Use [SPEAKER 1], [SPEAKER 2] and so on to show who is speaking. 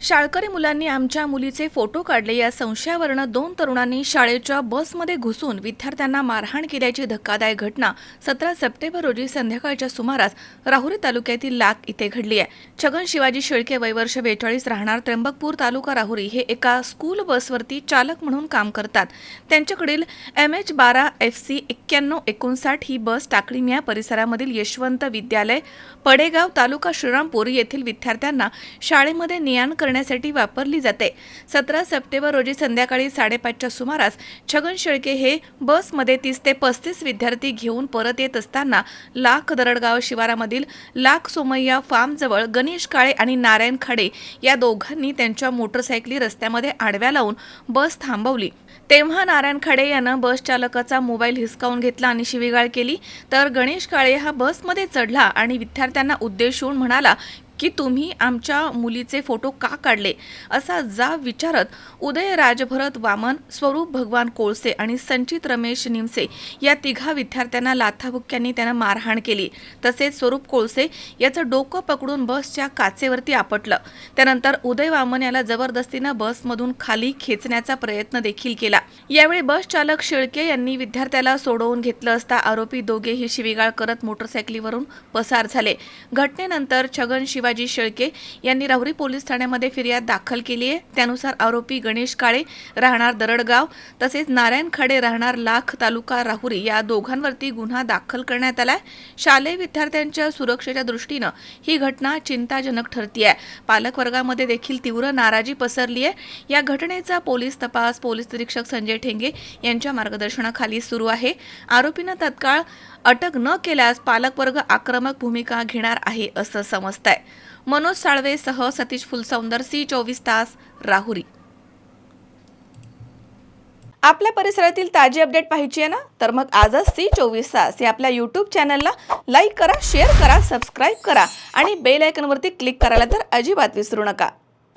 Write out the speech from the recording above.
[SPEAKER 1] शाळकरी मुलांनी आमच्या मुलीचे फोटो काढले. या संशयावरनं दोन तरुणांनी शाळेच्या बसमध्ये घुसून विद्यार्थ्यांना मारहाण केल्याची धक्कादायक घटना सतरा सप्टेंबर रोजी संध्याकाळच्या सुमारास राहुरी तालुक्यातील लाख इथे घडली आहे. छगन शिवाजी शेळके वयवर्ष बेचाळीस राहणार त्र्यंबकपूर तालुका राहुरी हे एका स्कूल बसवरती चालक म्हणून काम करतात. त्यांच्याकडील एम एच बारा एफ सी एक्क्याण्णव एकोणसाठ ही बस टाकळीमिया परिसरामधील यशवंत विद्यालय पडेगाव तालुका श्रीरामपूर येथील विद्यार्थ्यांना शाळेमध्ये नियाण करण्यासाठी वापरली जाते. सतरा सप्टेंबर रोजी संध्याकाळी साडेपाचच्या सुमारास छगन शेळके हे बसमध्ये तीस ते पस्तीस विद्यार्थी घेऊन परत येत असताना लाख दरडगाव शिवारामधील लाख सोमय्या फार्मजवळ गणेश काळे आणि नारायण खाडे या दोघांनी त्यांच्या मोटरसायकली रस्त्यामध्ये आडव्या लावून बस थांबवली. तेव्हा नारायण खाडे यानं बस चालकाचा मोबाईल हिसकावून घेतला आणि शिवीगाळ केली. तर गणेश काळे हा बसमध्ये चढला आणि विद्यार्थ्यांना उद्देशून म्हणाला की तुम्ही आमच्या मुलीचे फोटो का काढले? असा जा विचारत उदय राजभरत वामन स्वरूप भगवान कोळसे आणि संचित रमेश निमसे या तिघा विद्यार्थ्यांना लाथाबुक्क्यांनी त्यानं मारहाण केली. तसेच स्वरूप कोळसे याचं डोकं पकडून बसच्या काचेवरती आपटलं. त्यानंतर उदय वामन याला जबरदस्तीनं बसमधून खाली खेचण्याचा प्रयत्न देखील केला. यावेळी बस चालक शेळके यांनी विद्यार्थ्याला सोडवून घेतलं असता आरोपी दोघेही शिवीगाळ करत मोटरसायकलीवरून पसार झाले. घटनेनंतर छगन शिवाजी शेळके यांनी राहुरी पोलीस ठाण्यामध्ये फिर्याद दाखल केली आहे. त्यानुसार आरोपी गणेश काळे राहणार दरडगाव तसेच नारायण खाडे राहणार लाख तालुका राहुरी या दोघांवरती गुन्हा दाखल करण्यात आलाय. शालेय विद्यार्थ्यांच्या सुरक्षेच्या दृष्टीनं ही घटना चिंताजनक ठरती आहे. पालकवर्गामध्ये देखील तीव्र नाराजी पसरली आहे. या घटनेचा पोलीस तपास पोलीस निरीक्षक संजय ठेंगे यांच्या मार्गदर्शनाखाली सुरू आहे. आरोपीनं तत्काळ अटक न केल्यास पालकवर्ग आक्रमक भूमिका घेणार आहे असं समजत आहे मनोज साळवेसह सतीश फुलसौंदर सी चोवीस तास राहुरी. आपल्या परिसरातील ताजी अपडेट पाहिजे आहे ना? तर मग आजच सी चोवीस तास या आपल्या यूट्यूब चॅनलला लाईक करा शेअर करा सबस्क्राईब करा आणि बेल आयकनवरती क्लिक करायला तर अजिबात विसरू नका.